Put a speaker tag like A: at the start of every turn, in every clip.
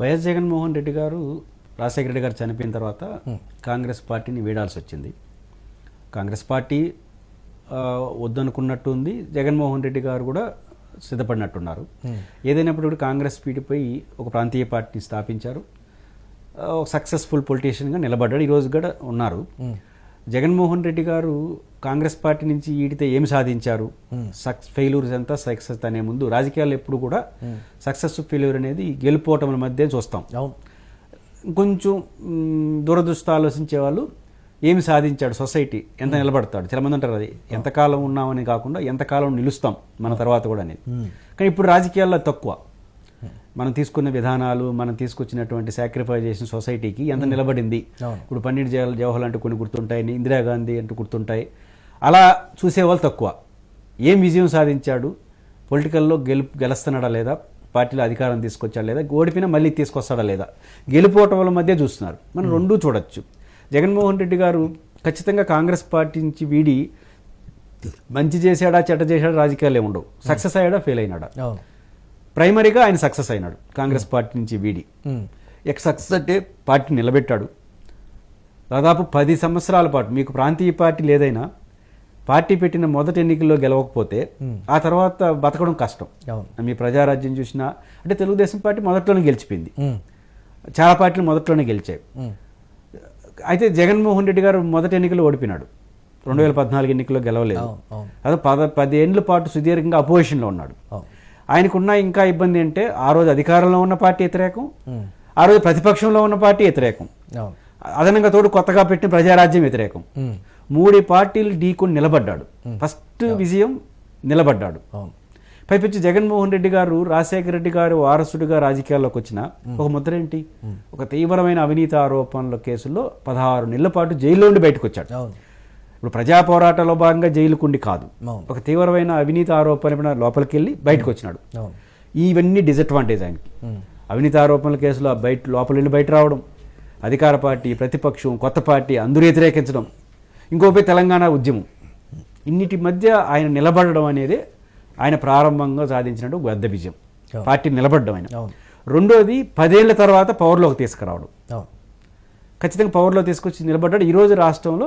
A: YS Jaganmohan Reddy గారు రాజశేఖర రెడ్డి గారు చనిపోయిన తర్వాత కాంగ్రెస్ పార్టీని వీడాల్సి వచ్చింది. కాంగ్రెస్ పార్టీ వద్దనుకున్నట్టు ఉంది జగన్మోహన్ రెడ్డి గారు కూడా సిద్ధపడినట్టున్నారు. ఏదైనప్పుడు కూడా కాంగ్రెస్ పీడిపోయి ఒక ప్రాంతీయ పార్టీని స్థాపించారు. ఒక సక్సెస్ఫుల్ పొలిటీషియన్గా నిలబడ్డాడు. ఈరోజు కూడా ఉన్నారు. జగన్మోహన్ రెడ్డి గారు కాంగ్రెస్ పార్టీ నుంచి ఈడితే ఏమి సాధించారు? సక్స్ ఫెయిల్యూర్స్ అంతా సక్సెస్ అనే ముందు రాజకీయాల్లో ఎప్పుడు కూడా సక్సెస్ ఫెయిల్యూర్ అనేది గెలుపోవటం మధ్య చూస్తాం. కొంచెం దూరదృష్టి ఆలోచించే వాళ్ళు ఏమి సాధించాడు సొసైటీ? ఎంత నిలబడతాడు? చాలా మంది అంటారు అది. ఎంతకాలం ఉన్నామని కాకుండా ఎంతకాలం నిలుస్తాం మన తర్వాత కూడా అనేది. కానీ ఇప్పుడు రాజకీయాల్లో తక్కువ. మనం తీసుకున్న విధానాలు మనం తీసుకొచ్చినటువంటి సాక్రిఫైస్ చేసిన సొసైటీకి ఎంత నిలబడింది. ఇప్పుడు పండిట్ జవహర్ అంటూ కొన్ని గుర్తుంటాయి ఇందిరాగాంధీ అంటూ గుర్తుంటాయి. అలా చూసేవాళ్ళు తక్కువ. ఏం విజయం సాధించాడు? పొలిటికల్లో గెలుపు గెలుస్తున్నాడా లేదా? పార్టీలో అధికారం తీసుకొచ్చాడా లేదా? ఓడిపోయినా మళ్ళీ తీసుకొస్తాడా లేదా? గెలుపోవటం మధ్య చూస్తున్నారు. మనం రెండూ చూడొచ్చు. జగన్మోహన్ రెడ్డి గారు ఖచ్చితంగా కాంగ్రెస్ పార్టీ నుంచి వీడి మంచి చేశాడా చెడ్డ చేశాడా రాజకీయాలు ఉండవు. సక్సెస్ అయ్యాడా ఫెయిల్ అయినాడా? ప్రైమరీగా ఆయన సక్సెస్ అయినాడు. కాంగ్రెస్ పార్టీ నుంచి వీడి. ఎక్ సక్సెస్ అంటే పార్టీ నిలబెట్టాడు. దాదాపు పది సంవత్సరాల పాటు మీకు ప్రాంతీయ పార్టీ లేదైనా పార్టీ పెట్టిన మొదటి ఎన్నికల్లో గెలవకపోతే ఆ తర్వాత బతకడం కష్టం. మీ ప్రజారాజ్యం చూసినా అంటే తెలుగుదేశం పార్టీ మొదట్లోనే గెలిచిపోయింది. చాలా పార్టీలు మొదట్లోనే గెలిచాయి. అయితే జగన్మోహన్ రెడ్డి గారు మొదటి ఎన్నికల్లో ఓడిపోయినాడు. రెండు వేల పద్నాలుగు ఎన్నికల్లో గెలవలేదు. అదే పద పదేళ్ళ పాటు సుదీర్ఘంగా అపోజిషన్లో ఉన్నాడు. ఆయనకున్న ఇంకా ఇబ్బంది అంటే ఆ రోజు అధికారంలో ఉన్న పార్టీ వ్యతిరేకం. ఆ రోజు ప్రతిపక్షంలో ఉన్న పార్టీ వ్యతిరేకం. అదనంగా తోడు కొత్తగా పెట్టిన ప్రజారాజ్యం వ్యతిరేకం. మూడు పార్టీలు ఢీకొని నిలబడ్డాడు. ఫస్ట్ విజయం నిలబడ్డాడు. పైపించి జగన్మోహన్ రెడ్డి గారు రాజశేఖర రెడ్డి గారు వారసుడిగా రాజకీయాల్లోకి వచ్చిన ఒక ముద్ర ఏంటి? ఒక తీవ్రమైన అవినీతి ఆరోపణల కేసుల్లో పదహారు నెలల పాటు జైల్లో ఉండి బయటకు వచ్చాడు. ఇప్పుడు ప్రజా పోరాటంలో భాగంగా జైలుకుండి కాదు. ఒక తీవ్రమైన అవినీతి ఆరోపణ లోపలికి వెళ్ళి బయటకు వచ్చినాడు ఇవన్నీ డిసడ్వాంటేజ్ ఆయనకి. అవినీతి ఆరోపణల కేసులో బయట లోపల వెళ్ళి బయట రావడం అధికార పార్టీ ప్రతిపక్షం కొత్త పార్టీ అందరూ వ్యతిరేకించడం ఇంకోపై తెలంగాణ ఉద్యమం. ఇన్నిటి మధ్య ఆయన నిలబడడం అనేది ఆయన ప్రారంభంగా సాధించినట్టు పెద్ద విజయం. పార్టీ నిలబడడం ఆయన. రెండోది పదేళ్ళ తర్వాత పవర్లోకి తీసుకురావడం. ఖచ్చితంగా పవర్లో తీసుకొచ్చి నిలబడ్డాడు. ఈరోజు రాష్ట్రంలో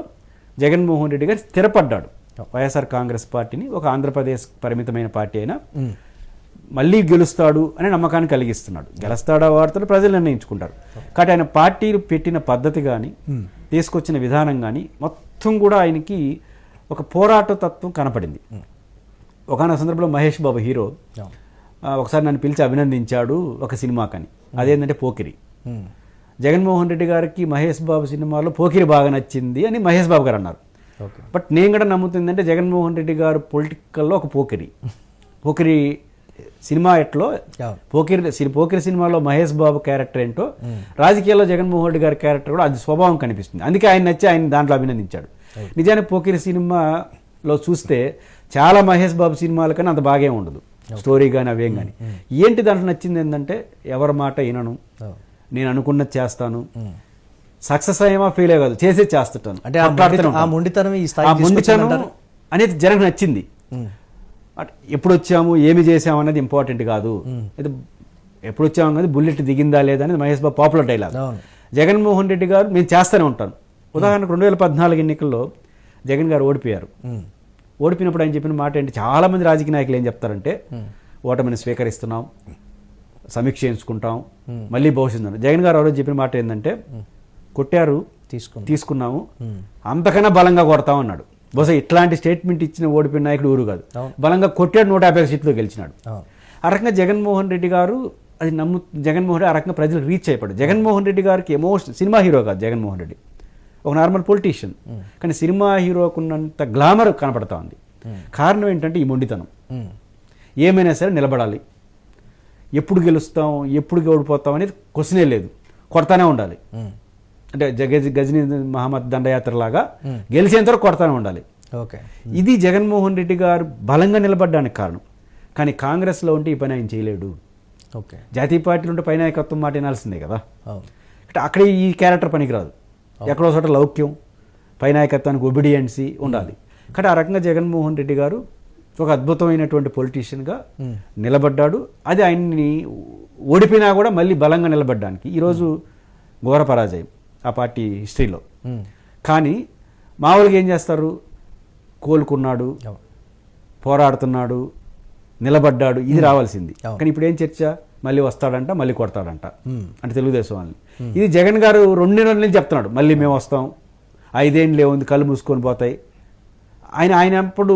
A: జగన్మోహన్ రెడ్డి గారు స్థిరపడ్డాడు. వైఎస్ఆర్ కాంగ్రెస్ పార్టీని ఒక ఆంధ్రప్రదేశ్ పరిమితమైన పార్టీ అయినా. మళ్ళీ గెలుస్తాడు అనే నమ్మకాన్ని కలిగిస్తున్నాడు. గెలుస్తాడా వార్తలు ప్రజలు నిర్ణయించుకుంటారు. కాబట్టి ఆయన పార్టీలు పెట్టిన పద్ధతి కానీ తీసుకొచ్చిన విధానం కానీ మొత్తం కూడా ఆయనకి ఒక పోరాట తత్వం కనపడింది. ఒకనొక సందర్భంలో మహేష్ బాబు హీరో ఒకసారి నన్ను పిలిచి అభినందించాడు ఒక సినిమాకని. అదేంటంటే పోకిరి. జగన్మోహన్ రెడ్డి గారికి మహేష్ బాబు సినిమాలో పోకిరి బాగా నచ్చింది అని మహేష్ బాబు గారు అన్నారు. బట్ నేను కూడా నమ్ముతుందంటే జగన్మోహన్ రెడ్డి గారు పొలిటికల్లో ఒక పోకిరి. పోకిరి సినిమా ఎట్లో పోకిరి పోకిరి సినిమాలో మహేష్ బాబు క్యారెక్టర్ ఏంటో రాజకీయాల్లో జగన్మోహన్ రెడ్డి గారి క్యారెక్టర్ కూడా అది స్వభావం కనిపిస్తుంది. అందుకే ఆయన నచ్చి ఆయన దాంట్లో అభినందించాడు. నిజానికి పోకిరి సినిమాలో చూస్తే చాలా మహేష్ బాబు సినిమాల కన్నా అంత బాగే ఉండదు. స్టోరీ కానీ అవేం కానీ ఏంటి దాంట్లో నచ్చింది ఏంటంటే ఎవరి మాట వినను. నేను అనుకున్నది చేస్తాను. సక్సెస్ అయ్యేమా ఫెయిల్ అయ్యే కాదు. చేసే చేస్తుంటాను.
B: అంటే ఆ. మొండితనం ఈ
A: మొండితనం? అనేది జనకు నచ్చింది. ఎప్పుడు వచ్చాము ఏమి చేసాము అనేది ఇంపార్టెంట్ కాదు. ఇది ఎప్పుడు వచ్చాము అనేది బుల్లెట్ దిగిందా లేదా అనేది మహేష్ బాబు పాపులర్ డైలాగ్. జగన్మోహన్ రెడ్డి గారు నేను చేస్తూనే ఉంటాను. ఉదాహరణకు రెండు వేల పద్నాలుగు ఎన్నికల్లో జగన్ గారు ఓడిపోయారు. ఓడిపోయినప్పుడు ఆయన చెప్పిన మాట ఏంటి? చాలా మంది రాజకీయ నాయకులు ఏం చెప్తారంటే ఓటమిని స్వీకరిస్తున్నాం. సమీక్ష చేయించుకుంటాం. మళ్ళీ భవిష్యత్తు జగన్ గారు రోజు చెప్పిన మాట ఏంటంటే కొట్టారు
B: తీసుకుంది
A: తీసుకున్నాము. అంతకన్నా బలంగా కొడతాం అన్నాడు. బహుశా ఇట్లాంటి స్టేట్మెంట్ ఇచ్చిన ఓడిపోయిన నాయకుడు ఊరు కాదు. బలంగా కొట్టాడు నూట యాభై సీట్లు గెలిచినాడు. ఆ రకంగా జగన్మోహన్ రెడ్డి గారు అది నమ్ము జగన్మోహన్ రెడ్డి ఆ రకంగా ప్రజలు రీచ్ అయిపోయాడు జగన్మోహన్ రెడ్డి గారికి ఎమోషన్ సినిమా హీరో కాదు జగన్మోహన్ రెడ్డి. ఒక నార్మల్ పొలిటీషియన్. కానీ సినిమా హీరోకున్నంత గ్లామర్ కనపడతా ఉంది. కారణం ఏంటంటే ఈ మొండితనం. ఏమైనా సరే నిలబడాలి. ఎప్పుడు గెలుస్తాం ఎప్పుడు ఓడిపోతాం అనేది క్వశ్చనే లేదు. కొడతానే ఉండాలి. అంటే జగజ్ గజనీ మహమ్మద్ దండయాత్ర లాగా గెలిచేంత వరకు కొడతానే ఉండాలి.
B: ఓకే.
A: ఇది జగన్మోహన్ రెడ్డి గారు బలంగా నిలబడ్డానికి కారణం. కానీ కాంగ్రెస్లో ఉంటే ఈ పని ఆయన చేయలేడు.
B: ఓకే.
A: జాతీయ పార్టీలు ఉంటే పైనాయకత్వం మాట వినాల్సిందే కదా. అంటే అక్కడ ఈ క్యారెక్టర్ పనికిరాదు. ఎక్కడో చోట లౌక్యం పైనాయకత్వానికి ఒబిడియన్సీ ఉండాలి. కానీ ఆ రకంగా జగన్మోహన్ రెడ్డి గారు ఒక అద్భుతమైనటువంటి పొలిటీషియన్గా నిలబడ్డాడు. అది ఆయన్ని ఓడిపోయినా కూడా మళ్ళీ బలంగా నిలబడ్డానికి. ఈరోజు ఘోర పరాజయం ఆ పార్టీ హిస్టరీలో. కానీ మామూలుగా ఏం చేస్తారు? కోలుకున్నాడు. పోరాడుతున్నాడు నిలబడ్డాడు. ఇది రావాల్సింది. కానీ ఇప్పుడు ఏం చర్చ? మళ్ళీ వస్తాడంట మళ్ళీ కొడతాడంట. అంటే తెలుగుదేశం వాళ్ళని. ఇది జగన్ గారు రెండు నెలల నుంచి చెప్తున్నాడు. మళ్ళీ మేము వస్తాం. ఐదేండ్లు ఏముంది? కళ్ళు మూసుకొని పోతాయి. ఆయన ఆయన అప్పుడు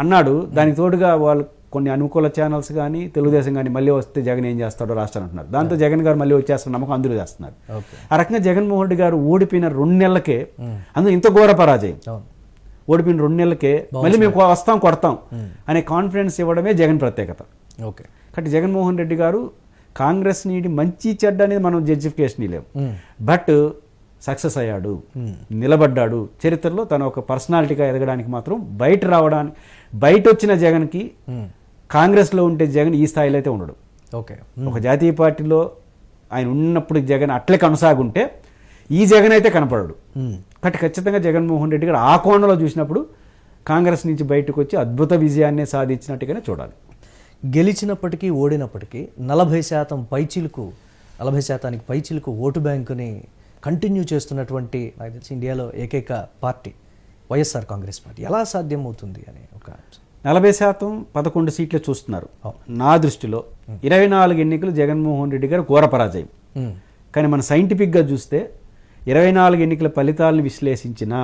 A: అన్నాడు. దానికి తోడుగా వాళ్ళు కొన్ని అనుకూల ఛానల్స్ కానీ తెలుగుదేశం కానీ మళ్ళీ వస్తే జగన్ ఏం చేస్తాడో రాష్ట్రం అంటున్నారు. దాంతో జగన్ గారు మళ్ళీ వచ్చేస్తున్న నమ్మకం అందరూ చేస్తున్నారు. ఆ రకంగా జగన్మోహన్ రెడ్డి గారు ఓడిపోయిన రెండు నెలలకే అందులో ఇంత ఘోర పరాజయం. ఓడిపోయిన రెండు నెలలకే మళ్ళీ మేము వస్తాం కొడతాం అనే కాన్ఫిడెన్స్ ఇవ్వడమే జగన్ ప్రత్యేకత.
B: ఓకే
A: కాబట్టి జగన్మోహన్ రెడ్డి గారు కాంగ్రెస్ నీటి మంచి చెడ్డ అనేది మనం జడ్జిఫికేషన్ లేవు. బట్ సక్సెస్ అయ్యాడు
B: Hmm.
A: నిలబడ్డాడు చరిత్రలో తన ఒక పర్సనాలిటీగా ఎదగడానికి మాత్రం బయట రావడానికి బయట వచ్చిన జగన్కి
B: ఉమ్.
A: కాంగ్రెస్లో ఉంటే జగన్ ఈ స్థాయిలో అయితే ఉండడు
B: ఓకే
A: ఒక జాతీయ పార్టీలో ఆయన ఉన్నప్పుడు జగన్ అట్లే కొనసాగుంటే ఈ జగన్ అయితే కనపడడు. కాబట్టి ఖచ్చితంగా జగన్మోహన్ రెడ్డి గారు ఆ కోణంలో చూసినప్పుడు కాంగ్రెస్ నుంచి బయటకు వచ్చి అద్భుత విజయాన్ని సాధించినట్టుగానే చూడాలి
B: గెలిచినప్పటికీ ఓడినప్పటికీ నలభై శాతం పైచిలకు నలభై శాతానికి పైచిలకు ఓటు బ్యాంకుని కంటిన్యూ చేస్తున్నటువంటి నాకు తెలిసి ఇండియాలో ఏకైక పార్టీ వైఎస్ఆర్ కాంగ్రెస్ పార్టీ. ఎలా సాధ్యమవుతుంది అనే ఒక.
A: నలభై శాతం పదకొండు సీట్లే చూస్తున్నారు. నా దృష్టిలో ఇరవై నాలుగు ఎన్నికలు జగన్మోహన్ రెడ్డి గారు ఘోర పరాజయం. కానీ మన సైంటిఫిక్గా చూస్తే ఇరవై నాలుగు ఎన్నికల ఫలితాలను విశ్లేషించిన.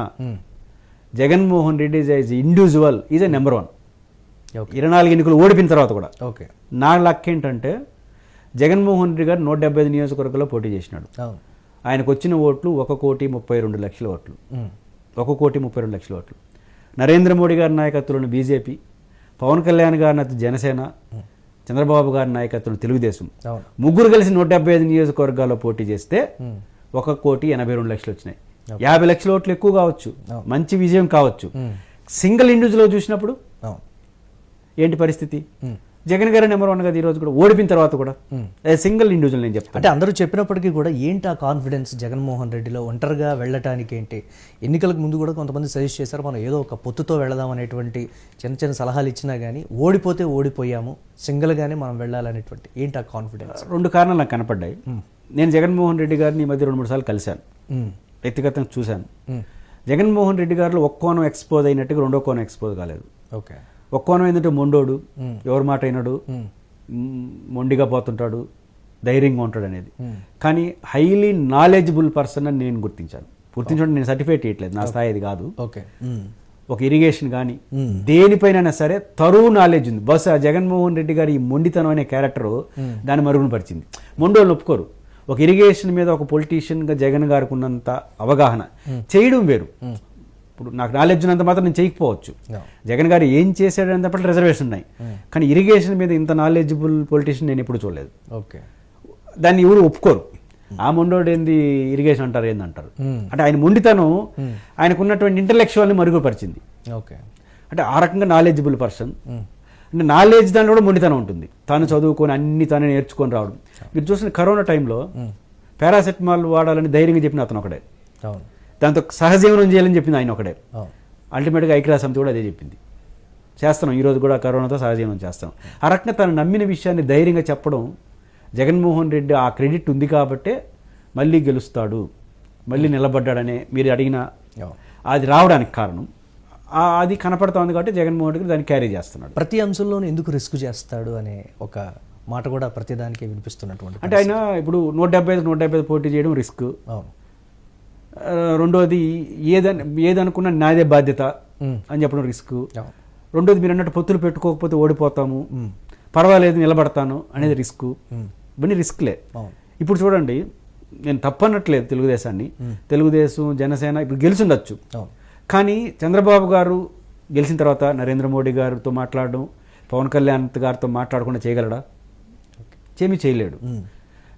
A: Jaganmohan Reddy is individual is a number one ఇరవై నాలుగు ఎన్నికలు ఓడిపోయిన తర్వాత కూడా.
B: ఓకే.
A: నా లక్ ఏంటంటే జగన్మోహన్ రెడ్డి గారు నూట డెబ్బై ఐదు నియోజకవర్గంలో పోటీ చేసినాడు.
B: అవును.
A: ఆయనకు వచ్చిన ఓట్లు ఒక కోటి ముప్పై రెండు లక్షల ఓట్లు. ఒక కోటి ముప్పై రెండు లక్షల ఓట్లు. నరేంద్ర మోడీ గారి నాయకత్వంలోని బీజేపీ పవన్ కళ్యాణ్ గారి నాయకత్వం జనసేన చంద్రబాబు గారి నాయకత్వం తెలుగుదేశం. ముగ్గురు కలిసి నూట డెబ్బై ఐదు నియోజకవర్గాల్లో పోటీ చేస్తే. ఒక కోటి ఎనభై రెండు లక్షలు వచ్చినాయి. యాభై లక్షల ఓట్లు ఎక్కువ కావచ్చు. మంచి విజయం కావచ్చు. సింగిల్ ఇండివిజువల్ చూసినప్పుడు ఏంటి పరిస్థితి. జగన్ గారు నెంబర్ వన్ కదా ఈ రోజు కూడా ఓడిపోయిన తర్వాత కూడా. సింగిల్ ఇండివిజువల్ నేను చెప్తాను.
B: అంటే అందరూ చెప్పినప్పటికీ కూడా ఏంటి ఆ కాన్ఫిడెన్స్ జగన్మోహన్ రెడ్డిలో ఒంటరిగా వెళ్ళటానికి ఏంటి? ఎన్నికలకు ముందు కూడా కొంతమంది సజెస్ట్ చేశారు మనం ఏదో ఒక పొత్తుతో వెళదాం అనేటువంటి చిన్న చిన్న సలహాలు ఇచ్చినా కానీ ఓడిపోతే ఓడిపోయాము సింగిల్గానే మనం వెళ్ళాలనేటువంటి ఏంటి ఆ కాన్ఫిడెన్స్
A: రెండు కారణాలు నాకు కనపడ్డాయి. నేను జగన్మోహన్ రెడ్డి గారిని ఈ మధ్య రెండు మూడు సార్లు కలిశాను. వ్యక్తిగతంగా చూశాను. జగన్మోహన్ రెడ్డి గారిలో ఒక్క కోణం ఎక్స్పోజ్ అయినట్టుగా రెండో కోణం ఎక్స్పోజ్ కాలేదు.
B: ఓకే.
A: ఒక్క కోణం ఏంటంటే మొండోడు. ఎవరి మాట అయినాడు మొండిగా పోతుంటాడు ధైర్యంగా ఉంటాడు అనేది కానీ హైలీ నాలెడ్జబుల్ పర్సన్ అని నేను గుర్తించాను. గుర్తించడం నేను సర్టిఫికేట్ ఇవ్వట్లేదు నా స్థాయి అది కాదు.
B: ఓకే.
A: ఒక ఇరిగేషన్ కానీ. దేనిపైన సరే తరువు నాలెడ్జ్ ఉంది. బహుశా జగన్మోహన్ రెడ్డి గారి ఈ మొండితనం అనే క్యారెక్టర్ దాన్ని మరుగున పరిచింది మొండోళ్ళు ఒప్పుకోరు. ఒక ఇరిగేషన్ మీద ఒక పొలిటీషియన్గా జగన్ గారికి ఉన్నంత అవగాహన చేయడం వేరు. ఇప్పుడు నాకు నాలెడ్జ్ ఉన్నంత మాత్రం నేను చేయకపోవచ్చు. జగన్ గారు ఏం చేశాడనే పట్ల రిజర్వేషన్ ఉన్నాయి. కానీ ఇరిగేషన్ మీద ఇంత నాలెడ్జబుల్ పొలిటీషియన్ నేను ఎప్పుడు చూడలేదు.
B: ఓకే
A: దాన్ని ఎవరు ఒప్పుకోరు. ఆ మొండోడు ఏంది ఇరిగేషన్ అంటారు ఏంది అంటారు.
B: Hmm.
A: అంటే ఆయన మొండితనం ఆయనకు ఉన్నటువంటి ఇంటలెక్చువల్ని మరుగుపరిచింది.
B: ఓకే
A: అంటే ఆ రకంగా నాలెడ్జబుల్ పర్సన్ అంటే నాలెడ్జ్ దాంట్లో కూడా మొండితనం ఉంటుంది. తాను చదువుకొని అన్ని తానే నేర్చుకొని రావడం. మీరు చూసిన కరోనా టైంలో పారాసెటమాల్ వాడాలని ధైర్యంగా చెప్పిన అతను ఒకడే.
B: అవును.
A: దాంతో సహజీవనం చేయాలని చెప్పింది ఆయన ఒకడే. అల్టిమేట్గా ఐక్యరాజ్య సమితి కూడా అదే చెప్పింది. చేస్తున్నాం ఈరోజు కూడా కరోనాతో సహజీవనం చేస్తాం. ఆ రకంగా తను నమ్మిన విషయాన్ని ధైర్యంగా చెప్పడం జగన్మోహన్ రెడ్డి ఆ క్రెడిట్ ఉంది కాబట్టే మళ్ళీ గెలుస్తాడు మళ్ళీ నిలబడ్డాడనే మీరు అడిగిన అది రావడానికి కారణం. అది కనపడతా ఉంది కాబట్టి జగన్మోహన్ రెడ్డి దాన్ని క్యారీ చేస్తున్నాడు.
B: ప్రతి అంశంలోనూ ఎందుకు రిస్క్ చేస్తాడు అనే ఒక మాట కూడా ప్రతిదానికి వినిపిస్తున్నటువంటి
A: అంటే ఆయన ఇప్పుడు నూట డెబ్బై ఐదు నూట డెబ్బై ఐదు పోటీ చేయడం రిస్క్.
B: అవును
A: రెండోది ఏదని ఏదనుకున్నా నాదే బాధ్యత. అని చెప్పడం రిస్క్. రెండోది మీరు అన్నట్టు పొత్తులు పెట్టుకోకపోతే ఓడిపోతాము. పర్వాలేదు నిలబడతాను అనేది రిస్క్. ఇవన్నీ రిస్క్లే. ఇప్పుడు చూడండి నేను తప్పనట్లేదు తెలుగుదేశాన్ని. తెలుగుదేశం జనసేన ఇప్పుడు గెలిచుండొచ్చు కానీ చంద్రబాబు గారు గెలిచిన తర్వాత నరేంద్ర మోడీ గారితో మాట్లాడడం పవన్ కళ్యాణ్ గారితో మాట్లాడకుండా చేయగలడా? చేమి చేయలేడు.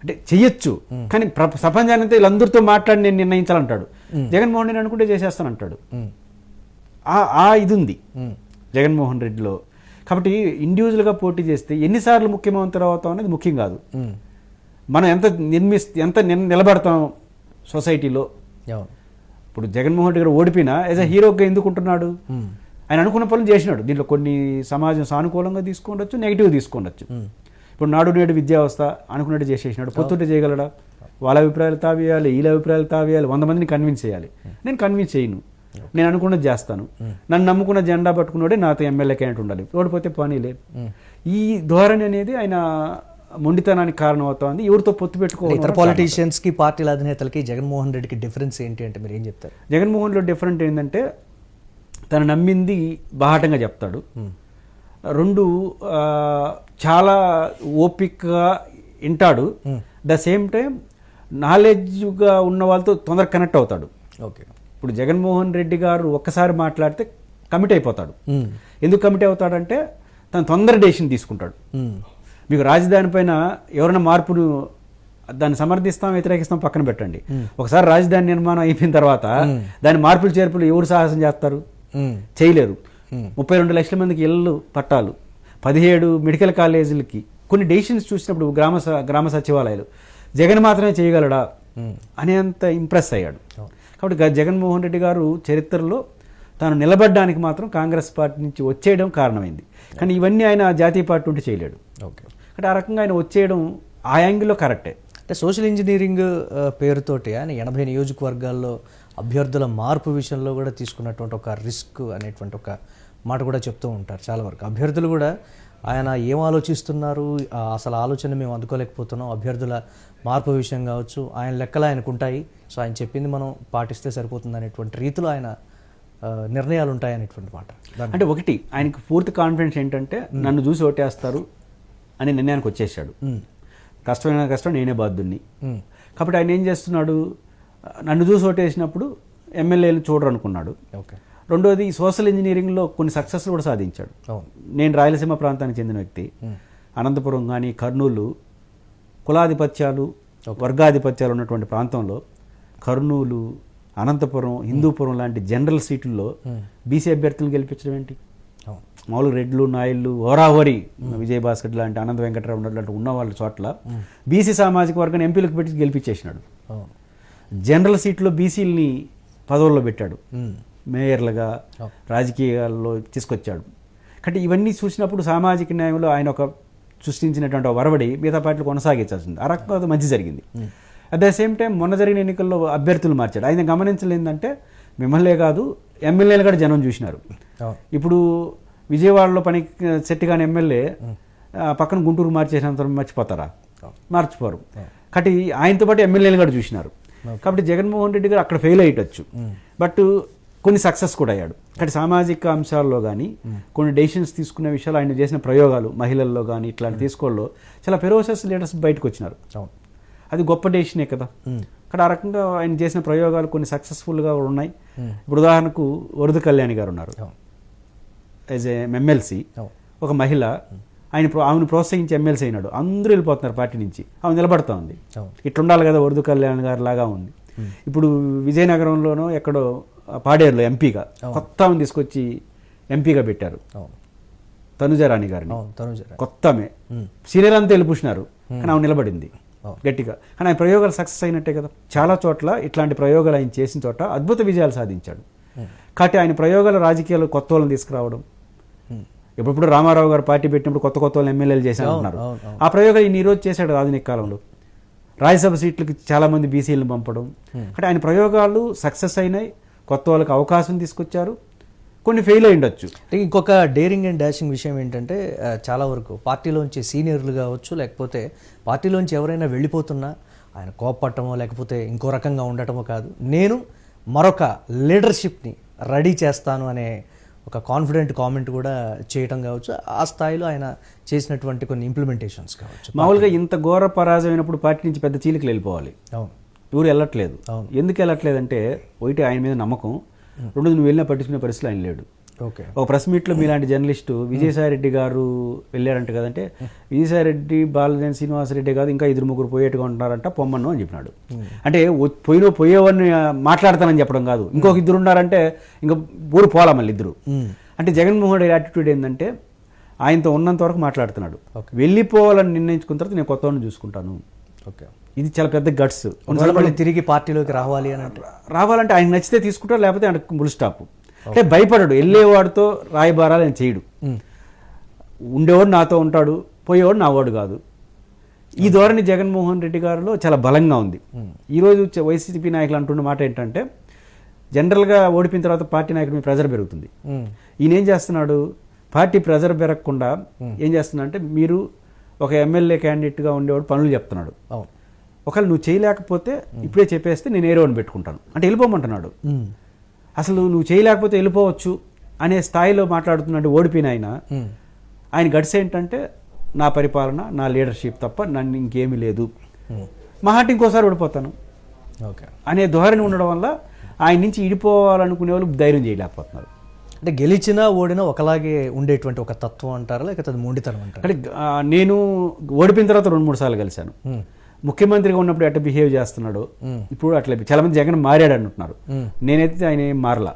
A: అంటే చెయ్యొచ్చు. కానీ ప్ర ప్రపంచానంతా వీళ్ళందరితో మాట్లాడి నేను నిర్ణయించాలంటాడు. జగన్మోహన్ రెడ్డి అనుకుంటే చేసేస్తానంటాడు. ఆ ఆ ఇది ఉంది. జగన్మోహన్ రెడ్డిలో. కాబట్టి ఇండివిజువల్గా పోటీ చేస్తే ఎన్నిసార్లు ముఖ్యమంత్రి అవుతాం అనేది ముఖ్యం కాదు. మనం ఎంత నిర్మిస్ ఎంత నిల- నిలబడతాం సొసైటీలో. ఇప్పుడు జగన్మోహన్ రెడ్డి గారు ఓడిపోయినా యాజ్ అ హీరోగా ఎందుకు ఉంటున్నాడు?
B: మ్మ్.
A: ఆయన అనుకున్న పనులు చేసినాడు. దీంట్లో కొన్ని సమాజం సానుకూలంగా తీసుకుండొచ్చు నెగిటివ్ తీసుకుండొచ్చు ఇప్పుడు నాడు నేడు విద్యా వ్యవస్థ అనుకున్నట్టు చేసేసినాడు. పొత్తుంటే చేయగలడా? వాళ్ళ అభిప్రాయాలు తావేయాలి వీళ్ళ అభిప్రాయాలు తావేయాలి. వంద మందిని కన్విన్స్ చేయాలి. నేను కన్విన్స్ చేయను. నేను అనుకున్నది చేస్తాను. నన్ను నమ్ముకున్న జెండా పట్టుకున్నాడే నాతో ఎమ్మెల్యే క్యాండిడేట్ ఉండాలి. ఓడిపోతే పని ఈ ధోరణి అనేది ఆయన మొండితనానికి కారణం అవుతోంది ఎవరితో పొత్తు
B: ఇతర
A: పెట్టుకోవాలి
B: పాలిటీషియన్స్కి పార్టీల అధినేతలకి జగన్మోహన్ రెడ్డికి డిఫరెన్స్ ఏంటి అంటే మీరు ఏం చెప్తారు?
A: జగన్మోహన్లో డిఫరెంట్ ఏంటంటే తను నమ్మింది బాహాటంగా చెప్తాడు. రెండు చాలా ఓపికగా వింటాడు. ద సేమ్ టైం నాలెడ్జ్గా ఉన్న వాళ్ళతో తొందరగా కనెక్ట్ అవుతాడు.
B: ఓకే.
A: ఇప్పుడు జగన్మోహన్ రెడ్డి గారు ఒక్కసారి మాట్లాడితే కమిట్ అయిపోతాడు. ఎందుకు కమిట్ అవుతాడంటే తను తొందర డెసిషన్ తీసుకుంటాడు. మీకు రాజధాని పైన ఎవరైనా మార్పును దాన్ని సమర్థిస్తాం వ్యతిరేకిస్తాం పక్కన పెట్టండి. ఒకసారి రాజధాని నిర్మాణం అయిపోయిన తర్వాత దాని మార్పులు చేర్పులు ఎవరు సాహసం చేస్తారు? చేయలేరు. ముప్పై రెండు లక్షల మందికి ఇళ్ళు పట్టాలు పదిహేడు మెడికల్ కాలేజీలకి కొన్ని డెసిషన్స్ చూసినప్పుడు గ్రామ గ్రామ సచివాలయాలు జగన్ మాత్రమే చేయగలడా? అనేంత ఇంప్రెస్ అయ్యాడు. కాబట్టి గ- జగన్మోహన్ రెడ్డి గారు చరిత్రలో తాను నిలబడడానికి మాత్రం కాంగ్రెస్ పార్టీ నుంచి వచ్చేయడం కారణమైంది. కానీ ఇవన్నీ ఆయన జాతీయ పార్టీ ఉంటే చేయలేడు.
B: ఓకే
A: కాబట్టి ఆ రకంగా ఆయన వచ్చేయడం ఆ యాంగిల్లో కరెక్టే.
B: అంటే సోషల్ ఇంజనీరింగ్ పేరుతోటి ఆయన ఎనభై నియోజకవర్గాల్లో అభ్యర్థుల మార్పు విషయంలో కూడా తీసుకున్నటువంటి ఒక రిస్క్ అనేటువంటి ఒక మాట కూడా చెప్తూ ఉంటారు చాలా వరకు. అభ్యర్థులు కూడా ఆయన ఏం ఆలోచిస్తున్నారు? అసలు ఆలోచన మేము అందుకోలేకపోతున్నాం. అభ్యర్థుల మార్పు విషయం కావచ్చు ఆయన లెక్కలు ఆయనకు ఉంటాయి సో ఆయన చెప్పింది మనం పాటిస్తే సరిపోతుంది అనేటువంటి రీతిలో ఆయన నిర్ణయాలు ఉంటాయి అనేటువంటి మాట
A: అంటే ఒకటి ఆయనకు పూర్తి కాన్ఫిడెన్స్ ఏంటంటే నన్ను చూసి ఓటేస్తారు అని నిర్ణయానికి వచ్చేసాడు కష్టమైన కష్టం నేనే బాధ్యుణ్ణి. కాబట్టి ఆయన ఏం చేస్తున్నాడు? నన్ను చూసి ఓటేసినప్పుడు ఎమ్మెల్యేలు చూడరు అనుకున్నాడు
B: ఓకే.
A: రెండోది సోషల్ ఇంజనీరింగ్లో కొన్ని సక్సెస్ కూడా సాధించాడు. నేను రాయలసీమ ప్రాంతానికి చెందిన వ్యక్తి. అనంతపురం కానీ కర్నూలు కులాధిపత్యాలు వర్గాధిపత్యాలు ఉన్నటువంటి ప్రాంతంలో కర్నూలు అనంతపురం హిందూపురం లాంటి జనరల్ సీట్లలో బీసీ అభ్యర్థులను గెలిపించడం ఏంటి? మామూలు రెడ్లు నాయుళ్ళు హోరాహోరి విజయ్ భాస్కర్ లాంటి అనంత వెంకటరావు లాంటి ఉన్న వాళ్ళ చోట్ల బీసీ సామాజిక వర్గాన్ని ఎంపీలకు పెట్టి గెలిపించేసినాడు. జనరల్ సీట్లో బీసీలని పదవుల్లో పెట్టాడు. మేయర్లుగా రాజకీయాల్లో తీసుకొచ్చాడు. కాబట్టి ఇవన్నీ చూసినప్పుడు సామాజిక న్యాయంలో ఆయన ఒక సృష్టించినటువంటి వరవడి మిగతా పార్టీలు కొనసాగించాల్సింది. ఆ రకంగా అది మంచి జరిగింది. అట్ ద సేమ్ టైం మొన్న జరిగిన ఎన్నికల్లో అభ్యర్థులు మార్చాడు. ఆయన గమనించలేదంటే మిమ్మల్నే కాదు ఎమ్మెల్యేలు కూడా జనం చూసినారు. ఇప్పుడు విజయవాడలో పని సెట్ కాని ఎమ్మెల్యే పక్కన గుంటూరు మార్చేసినంత మర్చిపోతారా? మార్చిపోరు. కాబట్టి ఆయనతో పాటు ఎమ్మెల్యేలు కూడా చూసినారు. కాబట్టి జగన్మోహన్ రెడ్డి గారు అక్కడ ఫెయిల్ అయ్యొచ్చు బట్ కొన్ని సక్సెస్ కూడా అయ్యాడు. కాబట్టి సామాజిక అంశాల్లో కానీ కొన్ని డెసిషన్స్ తీసుకునే విషయాలు ఆయన చేసిన ప్రయోగాలు మహిళల్లో కానీ ఇట్లాంటి తీసుకోవడంలో చాలా ఫెరోసస్ లీడర్స్ బయటకు వచ్చినారు. అది గొప్ప డెసిషనే కదా. అక్కడ ఆ రకంగా ఆయన చేసిన ప్రయోగాలు కొన్ని సక్సెస్ఫుల్గా ఉన్నాయి. ఇప్పుడు ఉదాహరణకు వరద కళ్యాణి గారు ఉన్నారు. యాజ్ ఏ ఎమ్మెల్సీ ఒక మహిళ ఆయన ఆమెను ప్రోత్సహించి ఎమ్మెల్సీ అయినాడు. అందరూ వెళ్ళిపోతున్నారు పార్టీ నుంచి. ఆమె నిలబడతా ఉంది.
B: అవును.
A: ఇట్లా ఉండాలి కదా వరదు కళ్యాణ్ గారు లాగా ఉంది. ఇప్పుడు విజయనగరంలోనో ఎక్కడో పాడేరులో ఎంపీగా కొత్త తీసుకొచ్చి ఎంపీగా పెట్టారు. తనుజారాణి గారిని. కొత్త ఆమె సీనియర్ అంతా వెళ్ళిపుచ్చినారు. కానీ ఆమె నిలబడింది. గట్టిగా. కానీ ఆయన ప్రయోగాలు సక్సెస్ అయినట్టే కదా. చాలా చోట్ల ఇట్లాంటి ప్రయోగాలు ఆయన చేసిన చోట అద్భుత విజయాలు సాధించాడు. కాబట్టి ఆయన ప్రయోగాలు రాజకీయాలు కొత్త వాళ్ళని తీసుకురావడం. ఎప్పుడప్పుడు రామారావు గారు పార్టీ పెట్టినప్పుడు కొత్త కొత్త వాళ్ళని ఎమ్మెల్యేలు చేశారు అంటున్నారు. ఆ ప్రయోగాలు ఈయన ఈ రోజు చేశాడు ఆధునిక కాలంలో. రాజ్యసభ సీట్లకి చాలా మంది బీసీలను పంపడం. అంటే ఆయన ప్రయోగాలు సక్సెస్ అయినాయి. కొత్త వాళ్ళకి అవకాశం తీసుకొచ్చారు. కొన్ని ఫెయిల్ అయి ఉండొచ్చు.
B: ఇంకొక డేరింగ్ అండ్ డాషింగ్ విషయం ఏంటంటే చాలా వరకు పార్టీలోంచి సీనియర్లు కావచ్చు లేకపోతే పార్టీలోంచి ఎవరైనా వెళ్ళిపోతున్నా ఆయన కోపట్టమో లేకపోతే ఇంకో రకంగా ఉండటమో కాదు. నేను మరొక లీడర్షిప్ని రెడీ చేస్తాను అనే ఒక కాన్ఫిడెంట్ కామెంట్ కూడా చేయటం కావచ్చు. ఆ స్థాయిలో ఆయన చేసినటువంటి కొన్ని ఇంప్లిమెంటేషన్స్ కావచ్చు.
A: మామూలుగా ఇంత ఘోర పరాజయం అయినప్పుడు పార్టీ నుంచి పెద్ద చీలికలు వెళ్ళిపోవాలి.
B: అవును.
A: ఎవరు వెళ్ళట్లేదు. ఎందుకు వెళ్ళట్లేదంటే ఒకటి ఆయన మీద నమ్మకం. రెండోది నువ్వు వెళ్ళినా పట్టించుకునే పరిస్థితులు ఆయన లేడు.
B: ఓకే.
A: ఒక ప్రెస్ మీట్లో మీలాంటి జర్నలిస్టు విజయసాయిరెడ్డి గారు వెళ్ళారంట కదంటే విజయసాయిరెడ్డి బాలదేని శ్రీనివాసరెడ్డి కాదు ఇంకా ఇద్దరు ముగ్గురు పోయేట్టుగా ఉంటారంట పొమ్మను అని చెప్పినాడు. అంటే పోయినో పోయేవాడిని మాట్లాడతానని చెప్పడం కాదు. ఇంకొక ఇద్దరు ఉన్నారంటే ఇంకా ఊరు పోలా మళ్ళీ ఇద్దరు. అంటే జగన్మోహన్ రెడ్డి యాటిట్యూడ్ ఏంటంటే ఆయనతో ఉన్నంత వరకు మాట్లాడుతున్నాడు. వెళ్ళిపోవాలని నిర్ణయించుకున్న తర్వాత నేను కొత్త చూసుకుంటాను.
B: ఓకే.
A: ఇది చాలా పెద్ద గట్స్.
B: మళ్ళీ తిరిగి పార్టీలోకి రావాలి అని అంటే.
A: రావాలంటే ఆయన నచ్చితే తీసుకుంటారు లేకపోతే ఆయన బుల్ స్టాప్ అంటే భయపడడు వెళ్ళేవాడితో రాయబారాలు ఆయన చేయడు. ఉండేవాడు నాతో ఉంటాడు పోయేవాడు నావాడు కాదు. ఈ ధోరణి జగన్మోహన్ రెడ్డి గారిలో చాలా బలంగా ఉంది. ఈరోజు వైసీపీ నాయకులు అంటున్న మాట ఏంటంటే జనరల్గా ఓడిపోయిన తర్వాత పార్టీ నాయకుడి మీద ప్రెజర్ పెరుగుతుంది. ఈయన ఏం చేస్తున్నాడు? పార్టీ ప్రెజర్ పెరగకుండా ఏం చేస్తున్నా అంటే మీరు ఒక ఎమ్మెల్యే క్యాండిడేట్గా ఉండేవాడు పనులు చెప్తున్నాడు.
B: అవును.
A: ఒకవేళ నువ్వు చేయలేకపోతే ఇప్పుడే చెప్పేస్తే నేను ఏరో అని పెట్టుకుంటాను. అంటే వెళ్ళిపోమంటున్నాడు. అసలు నువ్వు చేయలేకపోతే వెళ్ళిపోవచ్చు అనే స్థాయిలో మాట్లాడుతున్నాడు ఓడిపోయిన ఆయన ఆయన గడిస్ ఏంటంటే నా పరిపాలన నా లీడర్షిప్ తప్ప నన్ను ఇంకేమీ లేదు. మహాటి ఇంకోసారి ఓడిపోతాను.
B: ఓకే.
A: అనే ధోరణి ఉండడం వల్ల ఆయన నుంచి ఇడిపోవాలనుకునే వాళ్ళు ధైర్యం చేయలేకపోతున్నారు.
B: అంటే గెలిచినా ఓడినా ఒకలాగే ఉండేటువంటి ఒక తత్వం అంటారా లేకపోతే అది మొండితనం అంటారా?
A: అంటే నేను ఓడిపోయిన తర్వాత రెండు మూడు సార్లు కలిశాను ముఖ్యమంత్రిగా ఉన్నప్పుడు ఎట్లా బిహేవ్ చేస్తున్నాడు. ఇప్పుడు అట్లా చాలా మంది జగన్ మారాడు అంటున్నారు. నేనైతే ఆయన మారలా.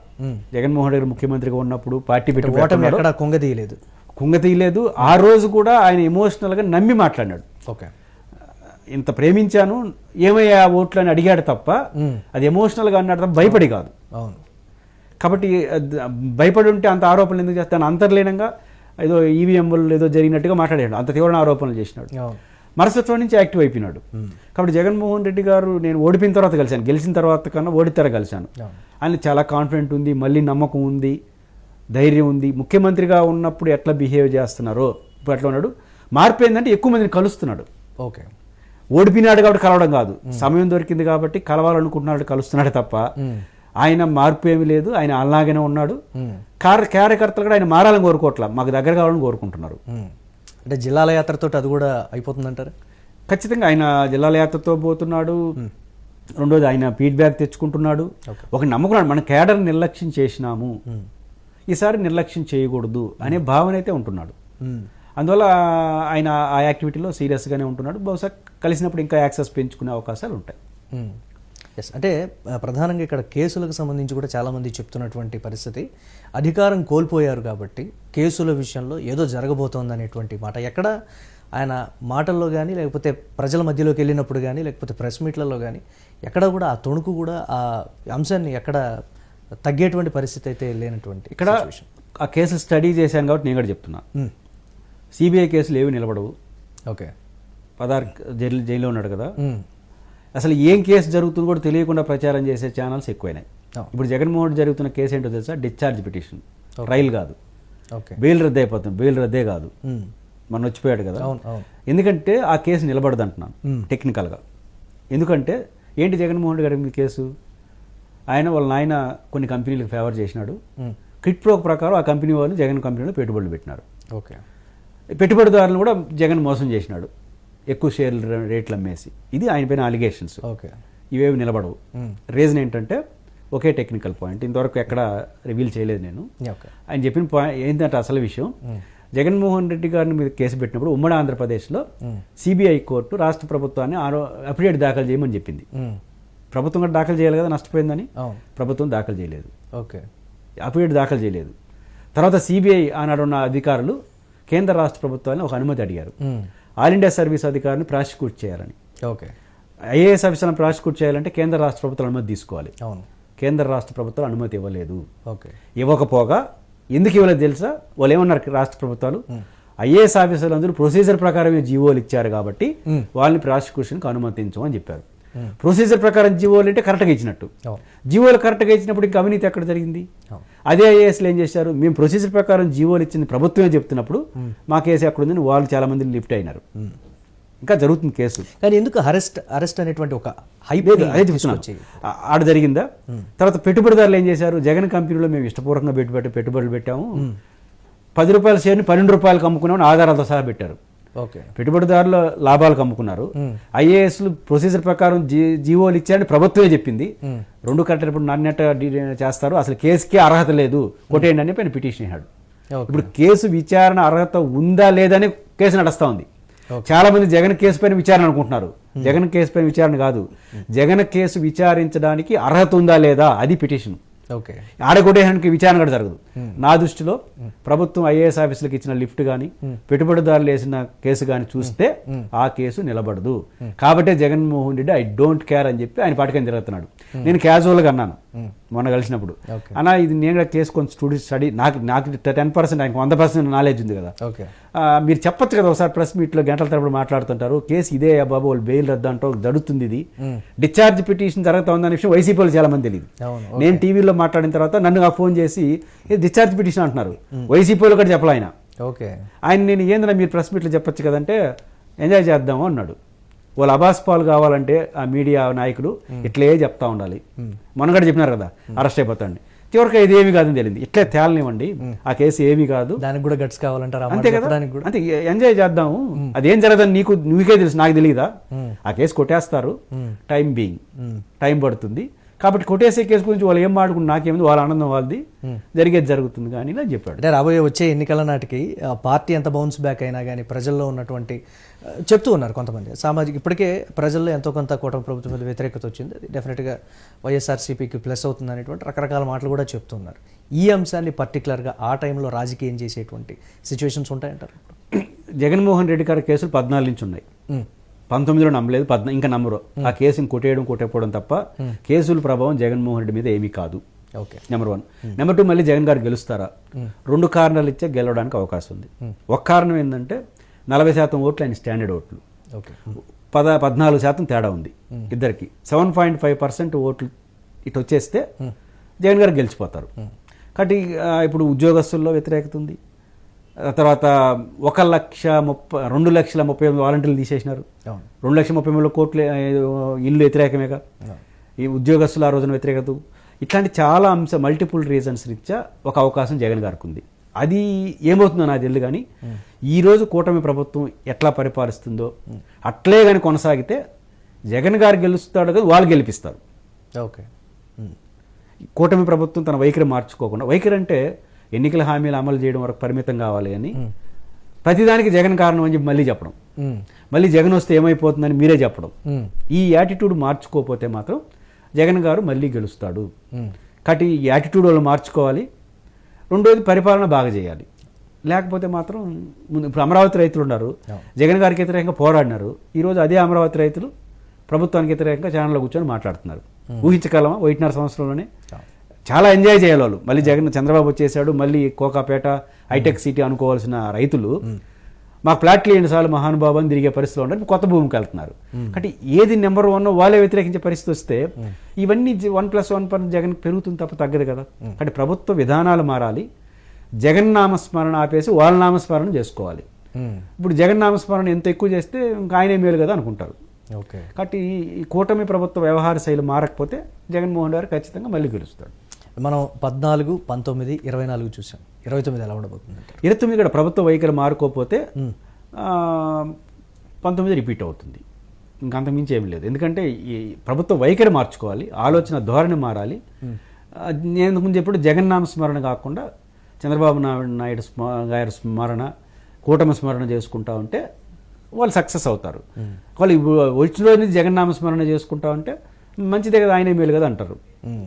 A: జగన్మోహన్ రెడ్డి ముఖ్యమంత్రిగా ఉన్నప్పుడు పార్టీ పెట్టి.
B: ఎక్కడా కొంగదీయలేదు
A: కుంగ తీయలేదు. ఆ రోజు కూడా ఆయన ఎమోషనల్గా నమ్మి మాట్లాడినాడు.
B: ఓకే.
A: ఇంత ప్రేమించాను ఏమయ్యా ఆ ఓట్లు అని అడిగాడు తప్ప. అది ఎమోషనల్గా అన్నాడు తప్ప భయపడి కాదు.
B: అవును.
A: కాబట్టి భయపడి ఉంటే అంత ఆరోపణలు ఎందుకు చేస్తాను? అంతర్లీనంగా ఏదో ఈవీఎంలు ఏదో జరిగినట్టుగా మాట్లాడాడు. అంత తీవ్రమైన ఆరోపణలు చేసినాడు. మరుసటి నుంచి యాక్టివ్ అయిపోయినాడు. కాబట్టి జగన్మోహన్ రెడ్డి గారు నేను ఓడిపోయిన తర్వాత కలిశాను. గెలిచిన తర్వాత కన్నా ఓడితేర కలిశాను. ఆయన చాలా కాన్ఫిడెంట్ ఉంది మళ్ళీ నమ్మకం ఉంది ధైర్యం ఉంది. ముఖ్యమంత్రిగా ఉన్నప్పుడు ఎట్లా బిహేవ్ చేస్తున్నారో ఇప్పుడు అట్లా ఉన్నాడు. మార్పు ఏంటంటే ఎక్కువ మందిని కలుస్తున్నాడు.
B: ఓకే.
A: ఓడిపోయినాడు కాబట్టి కలవడం కాదు. సమయం దొరికింది కాబట్టి కలవాలనుకుంటున్నాడు కలుస్తున్నాడు తప్ప. ఆయన మార్పు ఏమీ లేదు. ఆయన అలాగనే ఉన్నాడు. కార్యకర్తలు కూడా ఆయన మారాలని కోరుకోవట్లా. మాకు దగ్గర కావాలని కోరుకుంటున్నారు.
B: అంటే జిల్లాల యాత్రతో అది కూడా అయిపోతుందంటారా?
A: ఖచ్చితంగా ఆయన జిల్లాల యాత్రతో పోతున్నాడు. రెండోది ఆయన ఫీడ్బ్యాక్ తెచ్చుకుంటున్నాడు. ఒక నమ్ముకున్నాడు మన కేడర్ నిర్లక్ష్యం చేసినాము. ఈసారి నిర్లక్ష్యం చేయకూడదు అనే భావన అయితే ఉంటున్నాడు. అందువల్ల ఆయన ఆ యాక్టివిటీలో సీరియస్గానే ఉంటున్నాడు. బహుశా కలిసినప్పుడు ఇంకా యాక్సెస్ పెంచుకునే అవకాశాలు ఉంటాయి.
B: ఎస్ అంటే ప్రధానంగా ఇక్కడ కేసులకు సంబంధించి కూడా చాలామంది చెప్తున్నటువంటి పరిస్థితి. అధికారం కోల్పోయారు కాబట్టి కేసుల విషయంలో ఏదో జరగబోతోంది అనేటువంటి మాట. ఎక్కడ ఆయన మాటల్లో కానీ లేకపోతే ప్రజల మధ్యలోకి వెళ్ళినప్పుడు కానీ లేకపోతే ప్రెస్ మీట్లలో కానీ ఎక్కడ కూడా ఆ తొణుకు కూడా ఆ అంశాన్ని ఎక్కడ తగ్గేటువంటి పరిస్థితి అయితే లేనటువంటి
A: ఇక్కడ ఆ కేసు స్టడీ చేశాను కాబట్టి నేను కూడా చెప్తున్నా. సిబిఐ కేసులు ఏవి నిలబడవు.
B: ఓకే.
A: పదార్ జైలు జైల్లో ఉన్నాడు కదా. అసలు ఏం కేసు జరుగుతుందో కూడా తెలియకుండా ప్రచారం చేసే ఛానల్స్ ఎక్కువైనాయి. ఇప్పుడు జగన్మోహన్ రెడ్డి జరుగుతున్న కేసు ఏంటో తెలుసా? Discharge petition. ట్రయల్ కాదు. బెయిల్ రద్దు అయిపోతుంది. బెయిల్ రద్దే కాదు. మొన్న వచ్చిపోయాడు కదా. ఎందుకంటే ఆ కేసు నిలబడదు అంటున్నాను. టెక్నికల్గా ఎందుకంటే ఏంటి జగన్మోహన్ రెడ్డి గారి కేసు? ఆయన వాళ్ళ నాయన కొన్ని కంపెనీలకు ఫేవర్ చేసినాడు.
B: మ్మ్.
A: క్విట్ ప్రో ప్రకారం ఆ కంపెనీ వాళ్ళు జగన్ కంపెనీలో పెట్టుబడులు పెట్టినారు.
B: ఓకే.
A: పెట్టుబడిదారులను కూడా జగన్ మోసం చేసినాడు. ఎక్కువ షేర్లు రేట్లు అమ్మేసి. ఇది ఆయన పైన అలిగేషన్స్
B: ఓకే.
A: ఇవేవి నిలబడవు. రీజన్ ఏంటంటే ఒకే టెక్నికల్ పాయింట్ ఇంతవరకు ఎక్కడ రివీల్ చేయలేదు నేను. ఆయన చెప్పిన పాయింట్ ఏంటంటే అసలు విషయం జగన్మోహన్ రెడ్డి గారిని మీద కేసు పెట్టినప్పుడు ఉమ్మడి ఆంధ్రప్రదేశ్లో. సిబిఐ కోర్టు రాష్ట్ర ప్రభుత్వాన్ని ఆరో అఫిడేట్ దాఖలు చేయమని చెప్పింది. ప్రభుత్వం కూడా దాఖలు చేయాలి కదా నష్టపోయిందని? ప్రభుత్వం దాఖలు చేయలేదు.
B: ఓకే.
A: అఫిడేట్ దాఖలు చేయలేదు. తర్వాత సిబిఐ ఆనాడు ఉన్న అధికారులు కేంద్ర రాష్ట్ర ప్రభుత్వాన్ని ఒక అనుమతి అడిగారు. ఆల్ ఇండియా సర్వీస్ అధికారిని ప్రాసిక్యూట్ చేయాలని.
B: ఓకే.
A: ఐఏఎస్ ఆఫీసర్లను ప్రాసిక్యూట్ చేయాలంటే కేంద్ర రాష్ట్ర ప్రభుత్వాలు అనుమతి తీసుకోవాలి.
B: అవును.
A: కేంద్ర రాష్ట్ర ప్రభుత్వాలు అనుమతి ఇవ్వలేదు.
B: ఓకే.
A: ఇవ్వకపోగా ఎందుకు ఇవ్వలేదు తెలుసా? వాళ్ళు ఏమన్నారు రాష్ట్ర ప్రభుత్వాలు? ఐఏఎస్ ఆఫీసర్లు అందరూ ప్రొసీజర్ ప్రకారమే జీవోలు ఇచ్చారు కాబట్టి. వాళ్ళని ప్రాసిక్యూషన్కి అనుమతించమని చెప్పారు. ప్రొసీజర్ ప్రకారం జీవోలు అంటే కరెక్ట్గా ఇచ్చినట్టు. జీవోలు కరెక్ట్గా ఇచ్చినప్పుడు ఇంకా అవినీతి ఎక్కడ జరిగింది. అదే ఐఏఎస్లు ఏం చేశారు? మేము ప్రొసీజర్ ప్రకారం జీవోలు ఇచ్చింది ప్రభుత్వమే చెప్తున్నప్పుడు మా కేసు ఎక్కడుందని వాళ్ళు చాలా మంది లిఫ్ట్ అయినారు. ఇంకా జరుగుతుంది కేసు.
B: కానీ ఎందుకు అరెస్ట్ అరెస్ట్ అనేటువంటి ఒక హైప్
A: అదే ఆడ జరిగిందా? తర్వాత పెట్టుబడిదారులు ఏం చేశారు? జగన్ కంపెనీలో మేము ఇష్టపూర్వకంగా పెట్టుబడి పెట్టుబడులు పెట్టాము. పది రూపాయల షేర్ని పన్నెండు రూపాయలకు అమ్ముకున్నామని ఆధారాలతో సహా పెట్టారు. పెట్టుబడిదారుల లాభాలకు అమ్ముకున్నారు ఐఏఎస్లు ప్రొసీజర్ ప్రకారం జీవోలు ఇచ్చారని ప్రభుత్వమే చెప్పింది. రెండు కట్టేటప్పుడు నాణ్యత చేస్తారు. అసలు కేసుకే అర్హత లేదు. కొట్టేయండి అని పైన పిటిషన్
B: ఓకే.
A: ఇప్పుడు కేసు విచారణ అర్హత ఉందా లేదని కేసు నడుస్తా ఉంది. చాలా మంది జగన్ కేసు పైన విచారణ అనుకుంటున్నారు. జగన్ కేసు పైన విచారణ కాదు. జగన్ కేసు విచారించడానికి అర్హత ఉందా లేదా? అది పిటిషన్.
B: ఓకే.
A: ఆడగొట్టేయడానికి విచారణ కూడా జరగదు. నా దృష్టిలో ప్రభుత్వం ఐఏఎస్ ఆఫీసులకు ఇచ్చిన లిఫ్ట్ కానీ పెట్టుబడిదారులు వేసిన కేసు కానీ చూస్తే ఆ కేసు నిలబడదు. కాబట్టే Jaganmohan Reddy I don't care అని చెప్పి ఆయన పాటికని తిరుగుతున్నాడు. నేను క్యాజువల్గా అన్నాను మొన్న కలిసినప్పుడు. అన్న ఇది నేను కూడా చేసుకొని స్టూడెంట్ స్టడీ నాకు నాకు టెన్ పర్సెంట్ ఆయనకు వంద పర్సెంట్ నాలెడ్జ్ ఉంది కదా. మీరు చెప్పొచ్చు కదా ఒకసారి ప్రెస్ మీట్లో గంటల తరబడి మాట్లాడుతుంటారు కేసు ఇదే బాబు వాళ్ళు బెయిల్ రద్దు అంటారు జరుగుతుంది ఇది. డిశ్చార్జ్ పిటిషన్ జరుగుతా ఉందనే విషయం వైసీపీ వాళ్ళు చాలా మంది తెలియదు నేను టీవీలో మాట్లాడిన తర్వాత నన్ను నాకు ఫోన్ చేసి ఇది డిశ్చార్జ్ పిటిషన్ అంటున్నారు. వైసీపీ వాళ్ళు కూడా చెప్పలే ఆయన.
B: ఓకే.
A: ఆయన నేను ఏందిరా మీరు ప్రెస్ మీట్లో చెప్పొచ్చు కదంటే ఎంజాయ్ చేద్దాము అన్నాడు. వాళ్ళు అబాస్ పాలు కావాలంటే ఆ మీడియా నాయకుడు ఇట్లే చెప్తా ఉండాలి. మొన్న కూడా చెప్పినారు కదా అరెస్ట్ అయిపోతాండి. చివరికి ఇది ఏమి కాదని తెలియదు. ఇట్లే తేలనివ్వండి. ఆ కేసు ఏమీ కాదు.
B: దానికి కూడా గట్స్ కావాలంటారు
A: అంతే కదా? అంతే ఎంజాయ్ చేద్దాము. అదేం జరగదని నీకు నువ్వుకే తెలుసు నాకు తెలియదా ఆ కేసు కొట్టేస్తారు. Time being. టైం పడుతుంది. కాబట్టి కొట్టేసే కేసు గురించి వాళ్ళు ఏం మాట్లాడుకుని నాకేమింది? వాళ్ళ ఆనందం వాళ్ళది. జరిగేది జరుగుతుంది కానీ ఇలా చెప్పాడు.
B: అంటే రాబోయే వచ్చే ఎన్నికల నాటికి ఆ పార్టీ ఎంత బౌన్స్ బ్యాక్ అయినా కానీ ప్రజల్లో ఉన్నటువంటి చెప్తూ ఉన్నారు కొంతమంది. సామాజిక ఇప్పటికే ప్రజల్లో ఎంతో కొంత కూటమి ప్రభుత్వం మీద వ్యతిరేకత వచ్చింది. అది డెఫినెట్గా వైఎస్ఆర్సీపీకి ప్లస్ అవుతుంది అనేటువంటి రకరకాల మాటలు కూడా చెప్తున్నారు ఈ అంశాన్ని పర్టికులర్గా ఆ టైంలో రాజకీయం చేసేటువంటి సిచ్యువేషన్స్ ఉంటాయంటారు?
A: జగన్మోహన్ రెడ్డి గారి కేసులు పద్నాలుగు నుంచి ఉన్నాయి. పంతొమ్మిదిలో నమ్మలేదు పద్నా ఇంకా నమ్మరు. ఆ కేసుని కొట్టేయడం కొట్టకపోవడం తప్ప కేసుల ప్రభావం జగన్మోహన్ రెడ్డి మీద ఏమీ కాదు.
B: Okay.
A: Number one number two మళ్ళీ జగన్ గారు గెలుస్తారా? రెండు కారణాలు ఇచ్చే గెలవడానికి అవకాశం ఉంది. ఒక కారణం ఏంటంటే నలభై శాతం ఓట్లు ఆయన స్టాండర్డ్ ఓట్లు.
B: ఓకే.
A: పద పద్నాలుగు శాతం తేడా ఉంది ఇద్దరికి. సెవెన్ పాయింట్ ఫైవ్ పర్సెంట్ ఓట్లు ఇటు వచ్చేస్తే జగన్ గారు గెలిచిపోతారు. కాబట్టి ఇప్పుడు ఉద్యోగస్తుల్లో వ్యతిరేకత ఉంది. తర్వాత ఒక లక్ష ముప్పై రెండు లక్షల ముప్పై ఎనిమిది వాలంటీర్లు తీసేసినారు. రెండు లక్షల ముప్పై మూడు కోట్ల ఇల్లు వ్యతిరేకమేగా. ఈ ఉద్యోగస్తులు ఆ రోజున వ్యతిరేకత. ఇట్లాంటి చాలా అంశ మల్టిపుల్ రీజన్స్ రీత్యా ఒక అవకాశం జగన్ గారికి ఉంది. అది ఏమవుతుందో నాకు తెలియదు కానీ ఈ రోజు కూటమి ప్రభుత్వం ఎట్లా పరిపాలిస్తుందో అట్లే కానీ కొనసాగితే జగన్ గారు గెలుస్తాడు కదా వాళ్ళు గెలిపిస్తారు.
B: ఓకే.
A: కూటమి ప్రభుత్వం తన వైఖరి మార్చుకోకుండా వైఖరి అంటే ఎన్నికల హామీలు అమలు చేయడం వరకు పరిమితం కావాలి అని ప్రతిదానికి జగన్ కారణం అని చెప్పి మళ్ళీ చెప్పడం. మళ్ళీ జగన్ వస్తే ఏమైపోతుందని మీరే చెప్పడం. ఈ యాటిట్యూడ్ మార్చుకోకపోతే మాత్రం జగన్ గారు మళ్ళీ గెలుస్తాడు. కాబట్టి ఈ యాటిట్యూడ్ వాళ్ళు మార్చుకోవాలి. రెండోది పరిపాలన బాగా చేయాలి. లేకపోతే మాత్రం ముందు ఇప్పుడు అమరావతి రైతులు ఉన్నారు. జగన్ గారికి వ్యతిరేకంగా పోరాడినారు. ఈరోజు అదే అమరావతి రైతులు ప్రభుత్వానికి వ్యతిరేకంగా ఛానల్లో కూర్చొని మాట్లాడుతున్నారు. ఊహించగలమా? ఒకటిన్నర సంవత్సరంలోనే చాలా ఎంజాయ్ చేయాలి మళ్ళీ జగన్ చంద్రబాబు వచ్చేసాడు మళ్ళీ కోకాపేట హైటెక్ సిటీ అనుకోవాల్సిన రైతులు. మాకు ప్లాట్లు ఇవ్వండి సార్లు మహానుభావు అని తిరిగే పరిస్థితిలో ఉండరు కొత్త భూమికి వెళ్తున్నారు. కాబట్టి ఏది నెంబర్ వన్ వాళ్ళే వ్యతిరేకించే పరిస్థితి వస్తే ఇవన్నీ one plus one per Jagan పెరుగుతుంది తప్ప తగ్గదు కదా. కాబట్టి ప్రభుత్వ విధానాలు మారాలి. జగన్ నామస్మరణ ఆపేసి వాళ్ళ నామస్మరణ చేసుకోవాలి. ఇప్పుడు జగన్ నామస్మరణ ఎంత ఎక్కువ చేస్తే ఇంకా ఆయనే మేలు కదా అనుకుంటారు.
B: ఓకే.
A: కాబట్టి ఈ కూటమి ప్రభుత్వ వ్యవహార శైలి మారకపోతే జగన్మోహన్ గారు ఖచ్చితంగా మళ్ళీ గెలుస్తాడు.
B: మనం పద్నాలుగు పంతొమ్మిది ఇరవై నాలుగు చూసాం. ఇరవై తొమ్మిది ఎలా ఉండబోతుంది
A: ఇరవై తొమ్మిది కూడా ప్రభుత్వ వైఖరి మారుకోకపోతే ఆ, పంతొమ్మిది రిపీట్ అవుతుంది. ఇంకా అంతకుమించి ఏం లేదు. ఎందుకంటే ఈ ప్రభుత్వ వైఖరి మార్చుకోవాలి ఆలోచన ధోరణి మారాలి. నేను ముందు ఎప్పుడు జగన్నామ స్మరణ కాకుండా చంద్రబాబు నాయుడు నాయుడు స్మ గారి స్మరణ కూటమి స్మరణ చేసుకుంటా ఉంటే వాళ్ళు సక్సెస్ అవుతారు. వాళ్ళు వచ్చిన రోజు నుంచి జగన్నామ స్మరణ చేసుకుంటా ఉంటే మంచిదే కదా ఆయనే మేలు కదా అంటారు.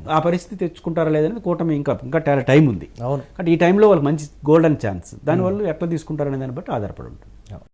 A: ఆ పరిస్థితి తెచ్చుకుంటారా లేదని కూటమి ఇంకా ఇంకా చాలా టైం ఉంది.
B: అవును.
A: కాబట్టి ఈ టైంలో వాళ్ళకి మంచి గోల్డెన్ ఛాన్స్ దానివల్ల ఎట్లా తీసుకుంటారనే దాన్ని బట్టి ఆధారపడి ఉంటుంది.